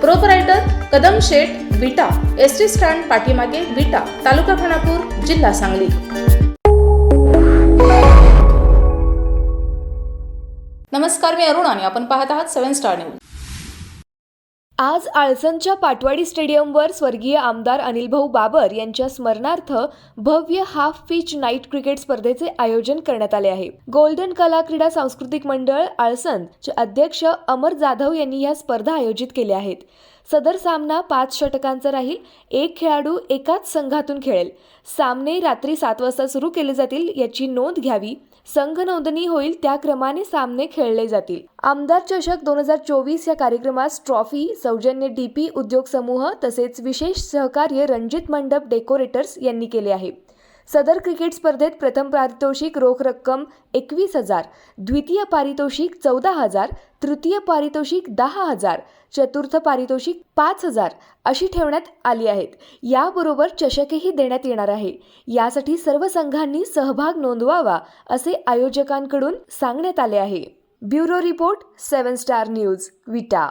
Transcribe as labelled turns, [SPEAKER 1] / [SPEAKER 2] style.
[SPEAKER 1] proprietor Kadam Sheth Vita S T stand पाठीमागे विटा तालुका खानापूर जिल्हा सांगली नमस्कार मी अरुण आणि आपण पाहत आहात सेव्हन स्टार न्यूज
[SPEAKER 2] आज आळसनच्या पाटवाडी स्टेडियमवर स्वर्गीय आमदार अनिलभाऊ बाबर यांच्या स्मरणार्थ भव्य हाफ पिच नाईट क्रिकेट स्पर्धेचे आयोजन करण्यात आले आहे. गोल्डन कला क्रीडा सांस्कृतिक मंडळ आळसनचे अध्यक्ष अमर जाधव यांनी या स्पर्धा आयोजित केल्या आहेत. सदर सामना पाच षटकांचा राहील. एक खेळाडू एकाच संघातून खेळेल. सामने रात्री सात वाजता सुरू केले जातील याची नोंद घ्यावी. संघ नोंदणी होईल त्या क्रमाने सामने खेळले जातील. आमदार चषक दोन हजार चोवीस या कार्यक्रमास ट्रॉफी सौजन्य डीपी उद्योग समूह तसेच विशेष सहकार्य रणजित मंडप डेकोरेटर्स यांनी केले आहे. सदर क्रिकेट स्पर्धेत प्रथम पारितोषिक रोख रक्कम एकवीस हजार द्वितीय पारितोषिक चौदा हजार तृतीय पारितोषिक दहा हजार चतुर्थ पारितोषिक पाच हजार अशी ठेवण्यात आली आहेत. याबरोबर चषकही देण्यात येणार आहे. यासाठी सर्व संघांनी सहभाग नोंदवावा असे आयोजकांकडून सांगण्यात आले आहे. Bureau report seven star news Vita.